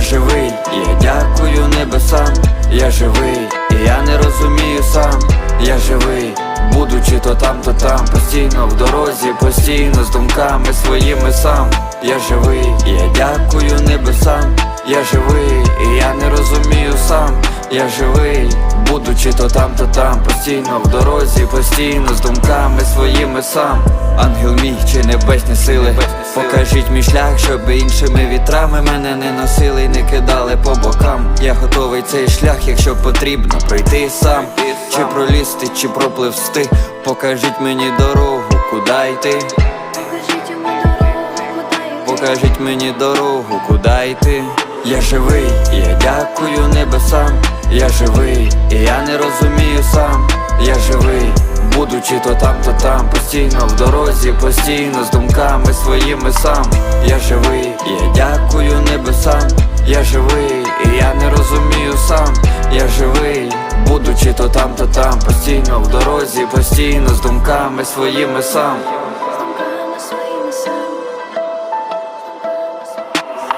і я дякую небесам, я живий, і я не розумію сам, я живий, будучи то там, то там, постійно в дорозі, постійно з думками своїми сам, я живий, я дякую небесам, я живий, і я не розумію сам, я живий, будучи то там, то там, постійно в дорозі, постійно з думками своїми сам, ангел мій чи небесні сили, покажіть мій шлях, щоб іншими вітрами мене не носили і не кидали по бокам. Я готовий цей шлях, якщо потрібно пройти сам, чи пролізти, чи пропливсти. Покажіть мені дорогу, куди йти. Покажіть мені дорогу, куди йти. Я живий, і я дякую небесам. Я живий, і я не розумію сам. Я живий, будучи то там, то там, постійно в дорозі, постійно з думками своїми сам. Я живий, і я дякую небесам. Я живий, і я не розумію сам. Я живий, будучи то там, то там, постійно в дорозі, постійно з думками своїми сам.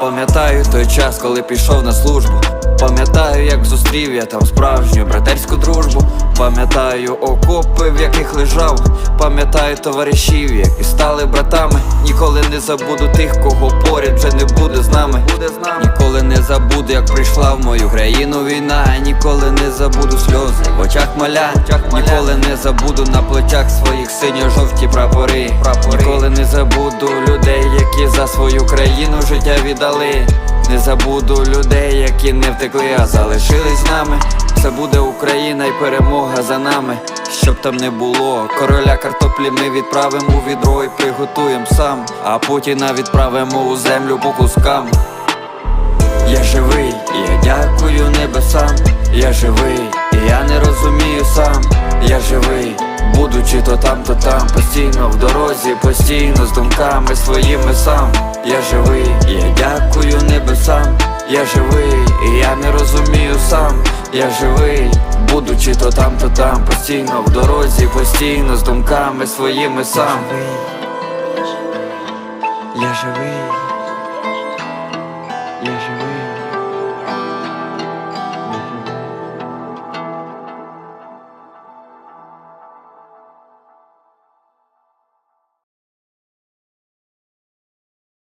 Пам'ятаю той час, коли пішов на службу. Пам'ятаю, як зустрів я там справжню братерську дружбу. Пам'ятаю окопи, в яких лежав. Пам'ятаю товаришів, які стали братами. Ніколи не забуду тих, кого поряд вже не буде з нами. Ніколи не забуду, як прийшла в мою країну війна. Ніколи не забуду сльози в очах маля. Ніколи не забуду на плечах своїх синьо-жовті прапори. Ніколи не забуду людей, які за свою країну життя віддали. Не забуду людей, які не втекли, а залишились з нами. Це буде Україна і перемога за нами. Щоб там не було, короля картоплі ми відправимо у відро і приготуємо сам. А Путіна відправимо у землю по кускам. Я живий, і я дякую небесам. Я живий, і я не розумію сам. Я живий, Будучи то там, то там, постійно в дорозі, постійно з думками своїми сам. Я живий, я дякую небесам. Я живий, і я не розумію сам. Я живий, будучи то там, то там, постійно в дорозі, постійно з думками своїми сам. Я живий, я живий.